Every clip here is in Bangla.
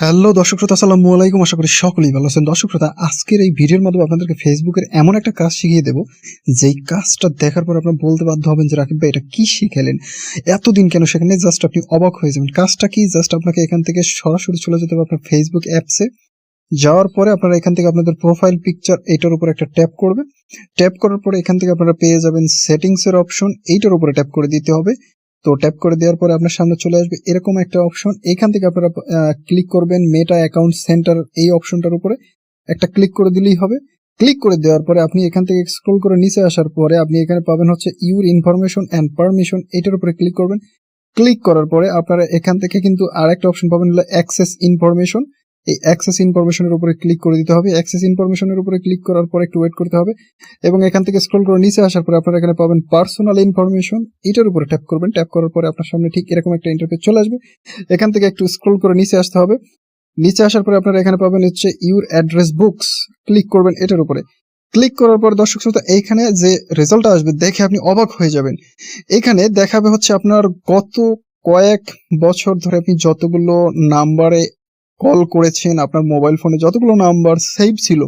হ্যালো দর্শক শ্রোতা, আসসালামু আলাইকুম। আশা করি সকলেই ভালো আছেন। দর্শক শ্রোতা, আজকের এই ভিডিওর মাধ্যমে আপনাদেরকে ফেসবুকের এমন একটা কাজ শিখিয়ে দেবো, যেই কাজটা দেখার পর আপনার বলতে বাধ্য হবেন যে রাকিব ভাই, এটা কি শিখালেন? এতদিন কেন সেখানে জাস্ট আপনি অবাক হয়ে যাবেন। কাজটা কি? জাস্ট আপনাকে এখান থেকে সরাসরি চলে যেতে হবে আপনার ফেসবুক অ্যাপসে যাওয়ার পরে আপনারা এখান থেকে আপনাদের প্রোফাইল পিকচার এইটার উপর একটা ট্যাপ করবে ট্যাপ করার পরে এখান থেকে আপনারা পেয়ে যাবেন সেটিংস এর অপশন এইটার উপরে ট্যাপ করে দিতে হবে। তো ট্যাপ করে দেওয়ার পরে আপনার সামনে চলে আসবে এরকম একটা অপশন এখান থেকে আপনারা ক্লিক করবেন মেটা অ্যাকাউন্ট সেন্টার এই অপশনটার উপরে। একটা ক্লিক করে দিলেই হবে। ক্লিক করে দেওয়ার পরে আপনি এখান থেকে স্ক্রল করে নিচে আসার পরে আপনি এখানে পাবেন হচ্ছে ইউর ইনফরমেশন অ্যান্ড পারমিশন এটার উপরে ক্লিক করবেন। ক্লিক করার পরে আপনারা এখান থেকে কিন্তু আরেকটা অপশন পাবেন হলো অ্যাক্সেস ইনফরমেশন এই অ্যাক্সেস ইনফরমেশনের উপরে ক্লিক করে দিতে হবে। অ্যাক্সেস ইনফরমেশনের উপরে ক্লিক করার পরে একটু ওয়েট করতে হবে এবং এখান থেকে স্ক্রল করে নিচে আসার পরে আপনারা এখানে পাবেন পার্সোনাল ইনফরমেশন এটার উপরে ট্যাপ করবেন। ট্যাপ করার পরে আপনার সামনে ঠিক এরকম একটা ইন্টারফেস চলে আসবে। এখান থেকে একটু স্ক্রল করে নিচে আসতে হবে। নিচে আসার পরে আপনারা এখানে পাবেন হচ্ছে ইউর অ্যাড্রেস বুকস ক্লিক করবেন এটার উপরে। ক্লিক করার পর দর্শক শ্রোতা, এইখানে যে রেজাল্ট আসবে দেখে আপনি অবাক হয়ে যাবেন। এখানে দেখাবে হচ্ছে আপনার গত কয়েক বছর ধরে আপনি যতগুলো নাম্বারে কল করেছেন আপনার মোবাইল ফোনে যতগুলো নাম্বার সেভ ছিল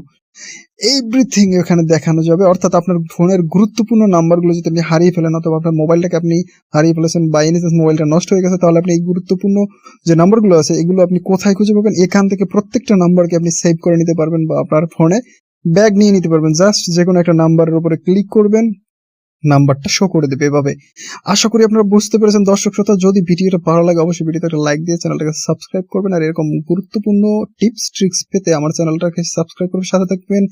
এভরিথিং এখানে দেখানো যাবে। অর্থাৎ আপনার ফোনের গুরুত্বপূর্ণ নাম্বারগুলো যদি আপনি হারিয়ে ফেলেন অথবা আপনার মোবাইলটাকে আপনি হারিয়ে ফেলেছেন বা এনি মোবাইলটা নষ্ট হয়ে গেছে, তাহলে আপনি এই গুরুত্বপূর্ণ যে নাম্বারগুলো আছে, এগুলো আপনি কোথায় খুঁজে পাবেন? এখান থেকে প্রত্যেকটা নাম্বারকে আপনি সেভ করে নিতে পারবেন বা আপনার ফোনে ব্যাগ নিয়ে নিতে পারবেন। জাস্ট যে কোনো একটা নাম্বারের উপরে ক্লিক করবেন নাম্বারটা শো করে দেবে এভাবে। আশা করি আপনারা বুঝতে পেরেছেন, দর্শক শ্রোতা, যদি ভিডিওটা ভালো লাগে, অবশ্যই ভিডিওতে একটা লাইক দিয়ে চ্যানেলটাকে সাবস্ক্রাইব করবেন। আর এরকম গুরুত্বপূর্ণ টিপস ট্রিক্স পেতে আমার চ্যানেলটাকে সাবস্ক্রাইব করে সাথে থাকবেন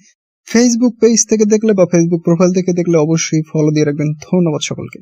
ফেসবুক পেজ থেকে দেখলে বা ফেসবুক প্রোফাইল থেকে দেখলে অবশ্যই ফলো দিয়ে রাখবেন। ধন্যবাদ সকলকে।